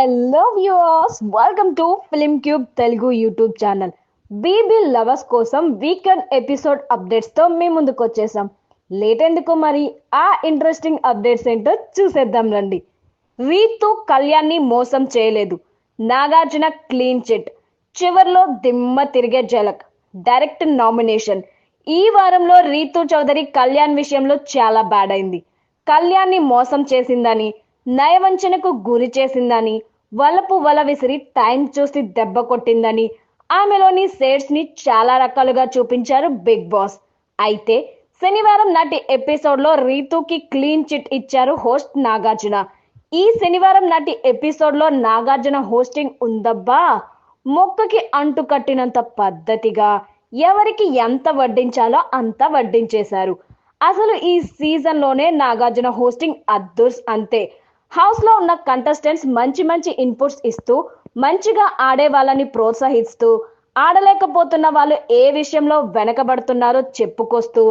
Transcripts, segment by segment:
Hello viewers welcome to Film Cube Telugu YouTube channel BB lovers కోసం weekend episode అప్డేట్స్తో మీ ముందుకు వచ్చేసాం. లేట్ ఎందుకు మరి? ఆ ఇంట్రెస్టింగ్ అప్డేట్స్ ఏంటో చూసేద్దాం రండి. రీతు కళ్యాణ్ని మోసం చేయలేదు. నాగార్జున క్లీన్ చిట్ చివర్లో దిమ్మ తిరిగే జలక్ డైరెక్ట్ నామినేషన్ ఈ వారంలో రీతు చౌదరి కళ్యాణ్ విషయంలో చాలా బ్యాడ్ అయింది. కళ్యాణ్ని మోసం చేసిందని నయవంచనకు గురి చేసిందని వలపు వల విసిరి టైం చూసి దెబ్బ కొట్టిందని ఆమెలోని షేడ్స్ని చాలా రకాలుగా చూపించారు బిగ్ బాస్. అయితే శనివారం నాటి ఎపిసోడ్లో రీతుకి క్లీన్ చిట్ ఇచ్చారు హోస్ట్ నాగార్జున. ఈ శనివారం నాటి ఎపిసోడ్లో నాగార్జున హోస్టింగ్ ఉందబ్బా! మొక్కకి అంటు కట్టినంత పద్ధతిగా ఎవరికి ఎంత వడ్డించాలో అంత వడ్డించేశారు. అసలు ఈ సీజన్లోనే నాగార్జున హోస్టింగ్ అద్దుర్స్ అంతే. హౌస్లో ఉన్న కంటెస్టెంట్స్ మంచి మంచి ఇన్పుట్స్ ఇస్తూ మంచిగా ఆడే వాళ్ళని ప్రోత్సహిస్తూ ఆడలేకపోతున్న వాళ్ళు ఏ విషయంలో వెనకబడుతున్నారో చెప్పుకొస్తూ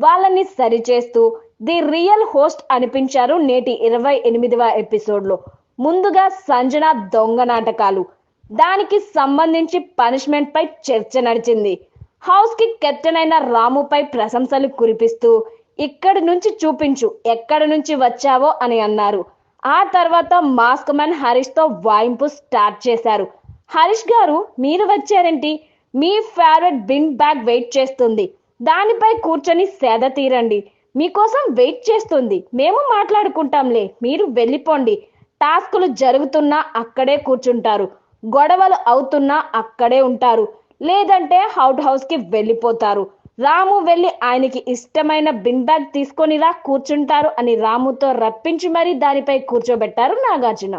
వాళ్ళని సరిచేస్తూ ది రియల్ హోస్ట్ అనిపించారు నేటి ఇరవై ఎనిమిదవ ఎపిసోడ్లో. ముందుగా సంజన దొంగ నాటకాలు. దానికి సంబంధించి పనిష్మెంట్ పై చర్చ నడిచింది. హౌస్కి కెప్టెన్ అయిన రాముపై ప్రశంసలు కురిపిస్తూ ఇక్కడి నుంచి చూపించు ఎక్కడి నుంచి వచ్చావో అని అన్నారు. ఆ తర్వాత మాస్క్ మ్యాన్ హరీష్తో వాయింపు స్టార్ట్ చేశారు. హరీష్ గారు మీరు వచ్చారేంటి? మీ ఫేవరెట్ బిన్ బ్యాగ్ వెయిట్ చేస్తుంది. దానిపై కూర్చొని సేద తీరండి. మీకోసం వెయిట్ చేస్తుంది. మేము మాట్లాడుకుంటాంలే. మీరు వెళ్ళిపోండి. టాస్కులు జరుగుతున్నా అక్కడే కూర్చుంటారు. గొడవలు అవుతున్నా అక్కడే ఉంటారు. లేదంటే అవుట్ హౌస్కి వెళ్ళిపోతారు. రాము వెళ్ళి ఆయనకి ఇష్టమైన బిన్ బ్యాగ్ తీసుకొనిరా కూర్చుంటారు అని రాముతో రప్పించి మరీ దానిపై కూర్చోబెట్టారు నాగార్జున.